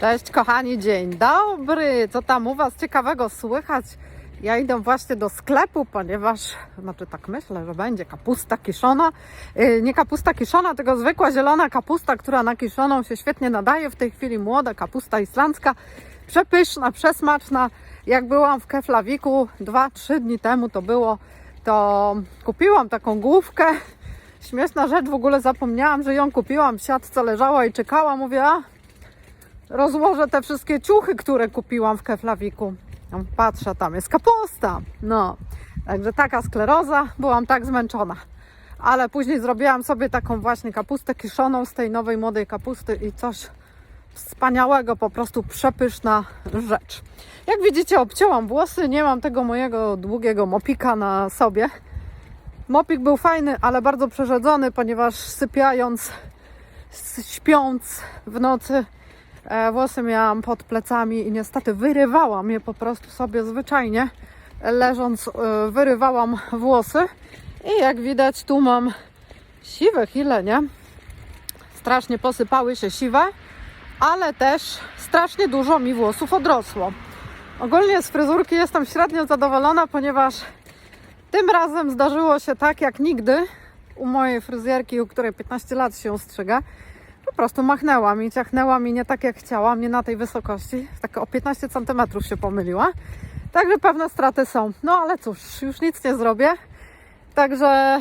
Cześć kochani, dzień dobry. Co tam u Was ciekawego słychać? Ja idę właśnie do sklepu, ponieważ, znaczy tak myślę, że będzie kapusta kiszona. Yy, Nie kapusta kiszona, tylko zwykła zielona kapusta, która na kiszoną się świetnie nadaje. W tej chwili młoda kapusta islandzka. Przepyszna, przesmaczna. Jak byłam w Keflawiku 2-3 dni temu to było, to kupiłam taką główkę. Śmieszna rzecz, w ogóle zapomniałam, że ją kupiłam w siatce, leżała i czekała. Mówię, a rozłożę te wszystkie ciuchy, które kupiłam w Keflawiku. No, Patrzę, tam jest kapusta. No, także taka skleroza, byłam tak zmęczona. Ale później zrobiłam sobie taką właśnie kapustę kiszoną z tej nowej młodej kapusty i coś wspaniałego, po prostu przepyszna rzecz. Jak widzicie, obcięłam włosy, nie mam tego mojego długiego mopika na sobie. Mopik był fajny, ale bardzo przerzedzony, ponieważ sypiając, śpiąc w nocy, Włosy miałam pod plecami i niestety wyrywałam je po prostu sobie zwyczajnie. Leżąc, e, wyrywałam włosy. I jak widać, tu mam siwych, ile nie? Strasznie posypały się siwe, ale też strasznie dużo mi włosów odrosło. Ogólnie z fryzurki jestem średnio zadowolona, ponieważ tym razem zdarzyło się tak jak nigdy u mojej fryzjerki, u której 15 lat się strzyga po prostu machnęła mi, ciachnęła mi nie tak jak chciałam, nie na tej wysokości, tak o 15 cm się pomyliła. Także pewne straty są. No ale cóż, już nic nie zrobię. Także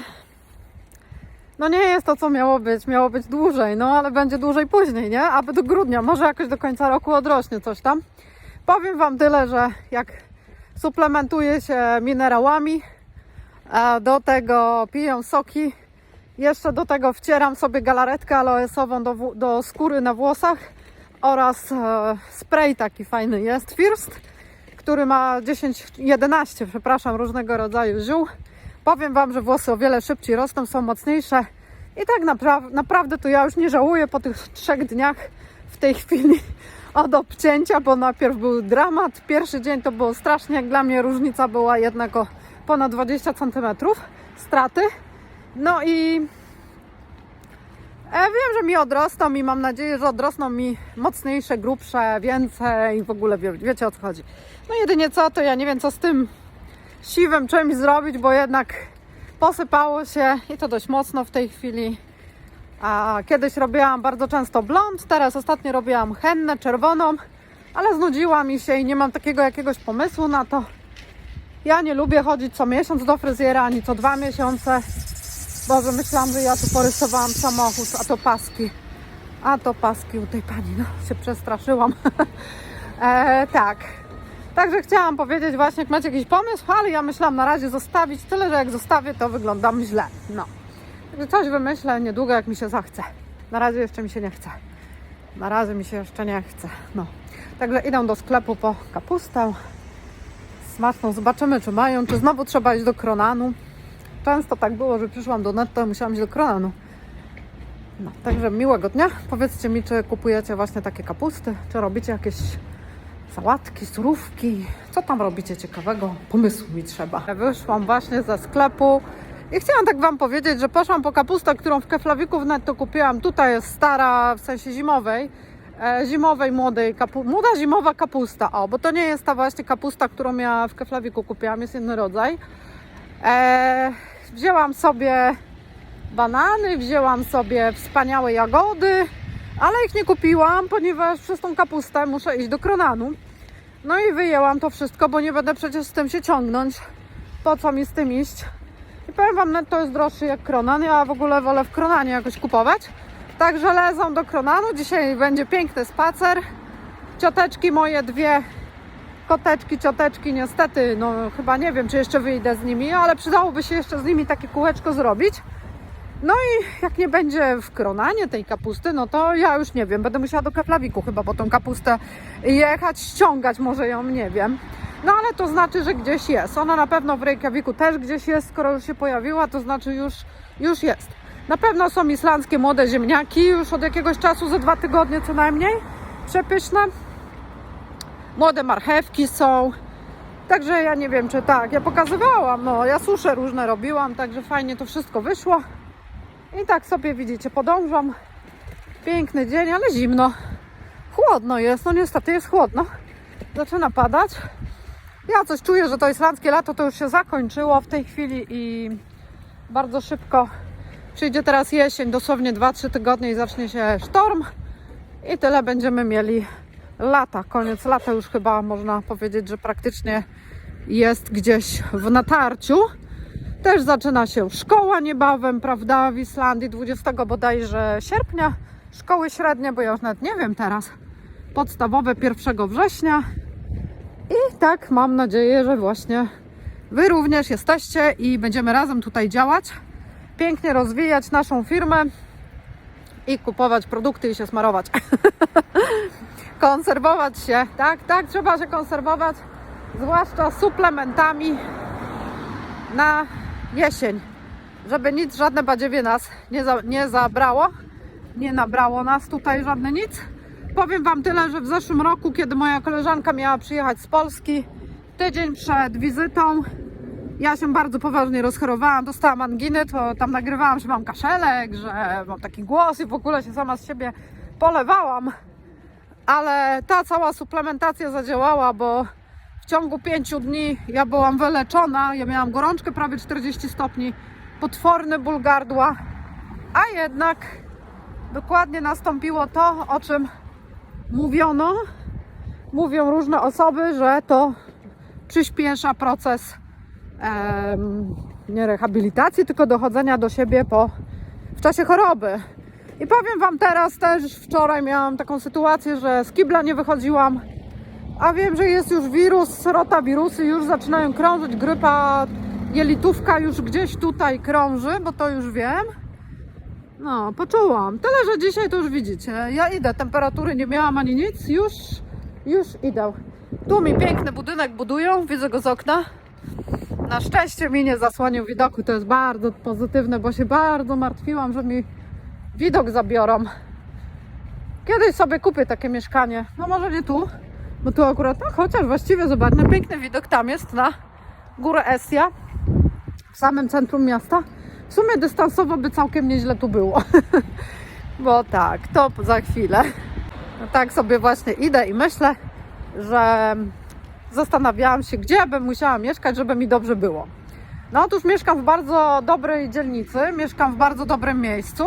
no nie jest to, co miało być. Miało być dłużej, no ale będzie dłużej później, nie? Aby do grudnia, może jakoś do końca roku odrośnie coś tam. Powiem Wam tyle, że jak suplementuję się minerałami, a do tego piję soki, jeszcze do tego wcieram sobie galaretkę aloesową do, do skóry na włosach oraz e, spray taki fajny jest First, który ma 10, 11, przepraszam, różnego rodzaju ziół. Powiem Wam, że włosy o wiele szybciej rosną, są mocniejsze i tak napra- naprawdę to ja już nie żałuję po tych trzech dniach w tej chwili od obcięcia, bo najpierw był dramat. Pierwszy dzień to było strasznie, jak dla mnie różnica była jednak o ponad 20 cm straty. No i e, wiem, że mi odrosną i mam nadzieję, że odrosną mi mocniejsze, grubsze, więcej i w ogóle wie, wiecie o co chodzi. No jedynie co, to ja nie wiem co z tym siwym czymś zrobić, bo jednak posypało się i to dość mocno w tej chwili. A kiedyś robiłam bardzo często blond, teraz ostatnio robiłam hennę czerwoną, ale znudziła mi się i nie mam takiego jakiegoś pomysłu na to. Ja nie lubię chodzić co miesiąc do fryzjera, ani co dwa miesiące. Boże, myślałam, że ja tu porysowałam samochód, a to paski. A to paski u tej pani, no się przestraszyłam. e, tak. Także chciałam powiedzieć właśnie, jak macie jakiś pomysł, ale ja myślałam na razie zostawić, tyle, że jak zostawię, to wyglądam źle. No. Także coś wymyślę niedługo, jak mi się zachce. Na razie jeszcze mi się nie chce. Na razie mi się jeszcze nie chce. No. Także idę do sklepu po kapustę smaczną. Zobaczymy, czy mają, czy znowu trzeba iść do Kronanu. Często tak było, że przyszłam do netto i musiałam iść do Kronanu. No, także miłego dnia. Powiedzcie mi, czy kupujecie właśnie takie kapusty, czy robicie jakieś sałatki, surówki. Co tam robicie ciekawego? Pomysłu mi trzeba. Wyszłam właśnie ze sklepu i chciałam tak Wam powiedzieć, że poszłam po kapustę, którą w Keflawiku w netto kupiłam. Tutaj jest stara, w sensie zimowej. E, zimowej, młodej, kapu- młoda zimowa kapusta. O, bo to nie jest ta właśnie kapusta, którą ja w Keflawiku kupiłam, jest inny rodzaj. E, wzięłam sobie banany, wzięłam sobie wspaniałe jagody, ale ich nie kupiłam, ponieważ przez tą kapustę muszę iść do Kronanu. No i wyjęłam to wszystko, bo nie będę przecież z tym się ciągnąć. Po co mi z tym iść? I powiem Wam, netto jest droższy jak Kronan. Ja w ogóle wolę w Kronanie jakoś kupować. Także lezą do Kronanu. Dzisiaj będzie piękny spacer. Cioteczki moje dwie, koteczki, cioteczki, niestety, no chyba nie wiem, czy jeszcze wyjdę z nimi, ale przydałoby się jeszcze z nimi takie kółeczko zrobić. No i jak nie będzie w Kronanie tej kapusty, no to ja już nie wiem, będę musiała do Keflawiku chyba po tą kapustę jechać, ściągać może ją, nie wiem. No ale to znaczy, że gdzieś jest. Ona na pewno w Reykjaviku też gdzieś jest, skoro już się pojawiła, to znaczy już, już jest. Na pewno są islandzkie młode ziemniaki, już od jakiegoś czasu, za dwa tygodnie co najmniej. Przepyszne. Młode marchewki są. Także ja nie wiem, czy tak. Ja pokazywałam, no ja susze różne robiłam, także fajnie to wszystko wyszło. I tak sobie widzicie, podążam. Piękny dzień, ale zimno. chłodno jest, no niestety jest chłodno. Zaczyna padać. Ja coś czuję, że to islandzkie lato to już się zakończyło w tej chwili i bardzo szybko przyjdzie teraz jesień, dosłownie 2-3 tygodnie i zacznie się sztorm i tyle będziemy mieli lata. Koniec lata już chyba można powiedzieć, że praktycznie jest gdzieś w natarciu. Też zaczyna się szkoła niebawem, prawda, w Islandii 20 bodajże sierpnia. Szkoły średnie, bo ja już nawet nie wiem teraz. Podstawowe 1 września. I tak mam nadzieję, że właśnie Wy również jesteście i będziemy razem tutaj działać. Pięknie rozwijać naszą firmę i kupować produkty i się smarować. konserwować się, tak, tak, trzeba się konserwować, zwłaszcza suplementami na jesień, żeby nic, żadne badziewie nas nie, za, nie zabrało, nie nabrało nas tutaj żadne nic. Powiem Wam tyle, że w zeszłym roku, kiedy moja koleżanka miała przyjechać z Polski, tydzień przed wizytą, ja się bardzo poważnie rozchorowałam, dostałam anginy, to tam nagrywałam, że mam kaszelek, że mam taki głos i w ogóle się sama z siebie polewałam. Ale ta cała suplementacja zadziałała, bo w ciągu pięciu dni ja byłam wyleczona, ja miałam gorączkę prawie 40 stopni, potworny ból gardła, a jednak dokładnie nastąpiło to, o czym mówiono. Mówią różne osoby, że to przyspiesza proces em, nie rehabilitacji, tylko dochodzenia do siebie po, w czasie choroby. I powiem Wam teraz też, wczoraj miałam taką sytuację, że z kibla nie wychodziłam, a wiem, że jest już wirus, rotawirusy już zaczynają krążyć, grypa jelitówka już gdzieś tutaj krąży, bo to już wiem. No, poczułam. Tyle, że dzisiaj to już widzicie. Ja idę, temperatury nie miałam ani nic, już, już idę. Tu mi piękny budynek budują, widzę go z okna. Na szczęście mi nie zasłonił widoku, to jest bardzo pozytywne, bo się bardzo martwiłam, że mi widok zabiorą. Kiedyś sobie kupię takie mieszkanie. No może nie tu, bo tu akurat, no chociaż właściwie zobacz, no piękny widok tam jest na górę Esja, w samym centrum miasta. W sumie dystansowo by całkiem nieźle tu było. Bo tak, to za chwilę. No tak sobie właśnie idę i myślę, że zastanawiałam się, gdzie bym musiała mieszkać, żeby mi dobrze było. No otóż mieszkam w bardzo dobrej dzielnicy, mieszkam w bardzo dobrym miejscu,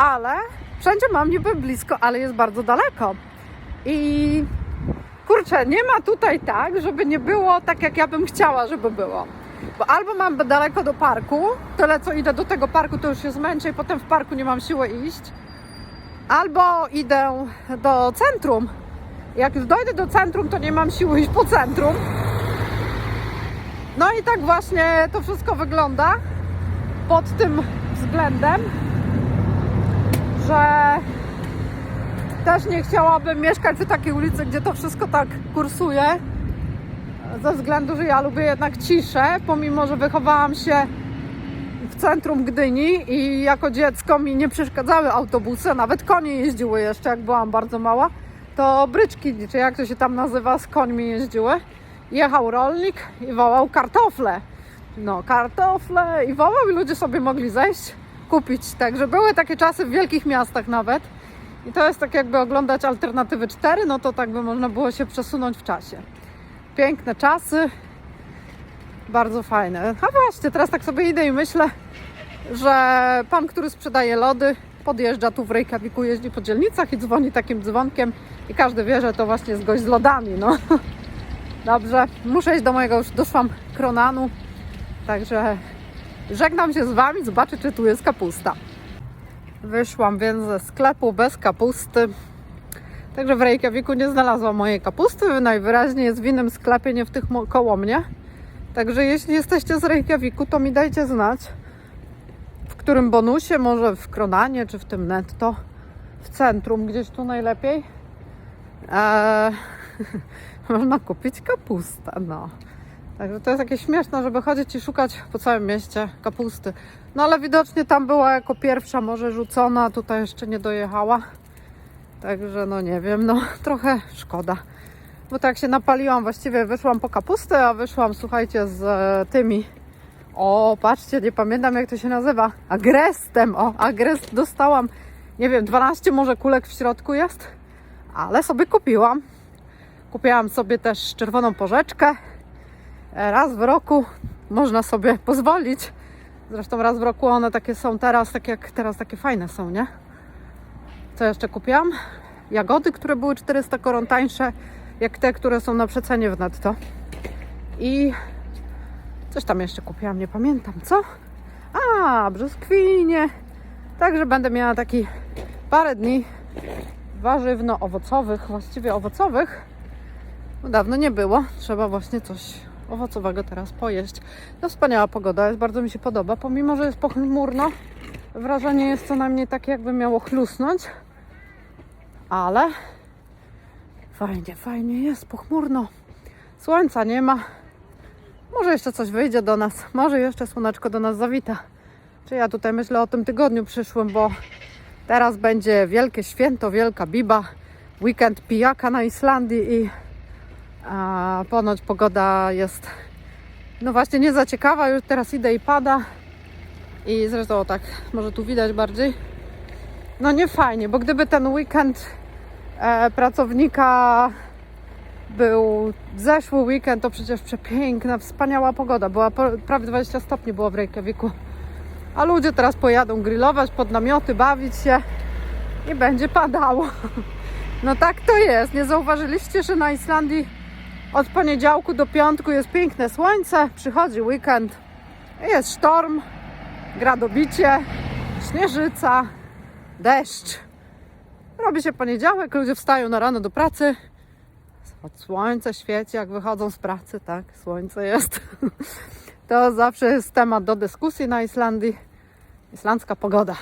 ale wszędzie mam niby blisko, ale jest bardzo daleko. I kurczę, nie ma tutaj tak, żeby nie było tak, jak ja bym chciała, żeby było. Bo albo mam daleko do parku, tyle co idę do tego parku, to już się zmęczę i potem w parku nie mam siły iść. Albo idę do centrum. Jak już dojdę do centrum, to nie mam siły iść po centrum. No i tak właśnie to wszystko wygląda pod tym względem, że też nie chciałabym mieszkać przy takiej ulicy, gdzie to wszystko tak kursuje ze względu, że ja lubię jednak ciszę, pomimo, że wychowałam się w centrum Gdyni i jako dziecko mi nie przeszkadzały autobusy, nawet konie jeździły jeszcze, jak byłam bardzo mała, to bryczki, czy jak to się tam nazywa, z końmi jeździły. Jechał rolnik i wołał kartofle. No, kartofle i wołał i ludzie sobie mogli zejść, kupić. Także były takie czasy w wielkich miastach nawet. I to jest tak jakby oglądać alternatywy 4, no to tak by można było się przesunąć w czasie piękne czasy. Bardzo fajne. A właśnie, teraz tak sobie idę i myślę, że pan, który sprzedaje lody, podjeżdża tu w Reykjaviku, jeździ po dzielnicach i dzwoni takim dzwonkiem i każdy wie, że to właśnie jest gość z lodami, no. Dobrze, muszę iść do mojego, już doszłam Kronanu, także żegnam się z Wami, zobaczę, czy tu jest kapusta. Wyszłam więc ze sklepu bez kapusty. Także w Reykjaviku nie znalazłam mojej kapusty. Najwyraźniej jest w innym sklepie, nie w tych koło mnie. Także jeśli jesteście z Reykjaviku, to mi dajcie znać, w którym bonusie, może w Kronanie, czy w tym netto, w centrum, gdzieś tu najlepiej. Eee, można kupić kapustę, no. Także to jest jakieś śmieszne, żeby chodzić i szukać po całym mieście kapusty. No ale widocznie tam była jako pierwsza może rzucona, tutaj jeszcze nie dojechała. Także no nie wiem, no trochę szkoda. Bo tak się napaliłam, właściwie wyszłam po kapustę, a wyszłam, słuchajcie, z e, tymi. O, patrzcie, nie pamiętam jak to się nazywa. Agrestem, o, agrest dostałam, nie wiem, 12 może kulek w środku jest. ale sobie kupiłam. Kupiłam sobie też czerwoną porzeczkę. Raz w roku można sobie pozwolić. Zresztą raz w roku one takie są teraz, tak jak teraz takie fajne są, nie? Co jeszcze kupiłam? Jagody, które były 400 koron tańsze, jak te, które są na przecenie w netto. I coś tam jeszcze kupiłam, nie pamiętam co. A, brzoskwinie. Także będę miała taki parę dni warzywno-owocowych, właściwie owocowych. No dawno nie było. Trzeba właśnie coś owocowego teraz pojeść. No wspaniała pogoda, jest, bardzo mi się podoba. Pomimo, że jest pochmurno, wrażenie jest co najmniej takie, jakby miało chlusnąć. Ale fajnie, fajnie jest, pochmurno. Słońca nie ma. Może jeszcze coś wyjdzie do nas. Może jeszcze słoneczko do nas zawita. Czy ja tutaj myślę o tym tygodniu przyszłym, bo teraz będzie wielkie święto, wielka biba, weekend pijaka na Islandii i a, ponoć pogoda jest no właśnie nie za ciekawa. Już teraz idę i pada. I zresztą tak, może tu widać bardziej. No nie fajnie, bo gdyby ten weekend e, pracownika był zeszły weekend, to przecież przepiękna, wspaniała pogoda. Była po, prawie 20 stopni było w Reykjaviku. A ludzie teraz pojadą grillować pod namioty, bawić się i będzie padało. No tak to jest. Nie zauważyliście, że na Islandii od poniedziałku do piątku jest piękne słońce, przychodzi weekend, jest sztorm, gradobicie, śnieżyca, deszcz. Robi się poniedziałek, ludzie wstają na rano do pracy, od słońce świeci, jak wychodzą z pracy, tak, słońce jest. To zawsze jest temat do dyskusji na Islandii. Islandzka pogoda.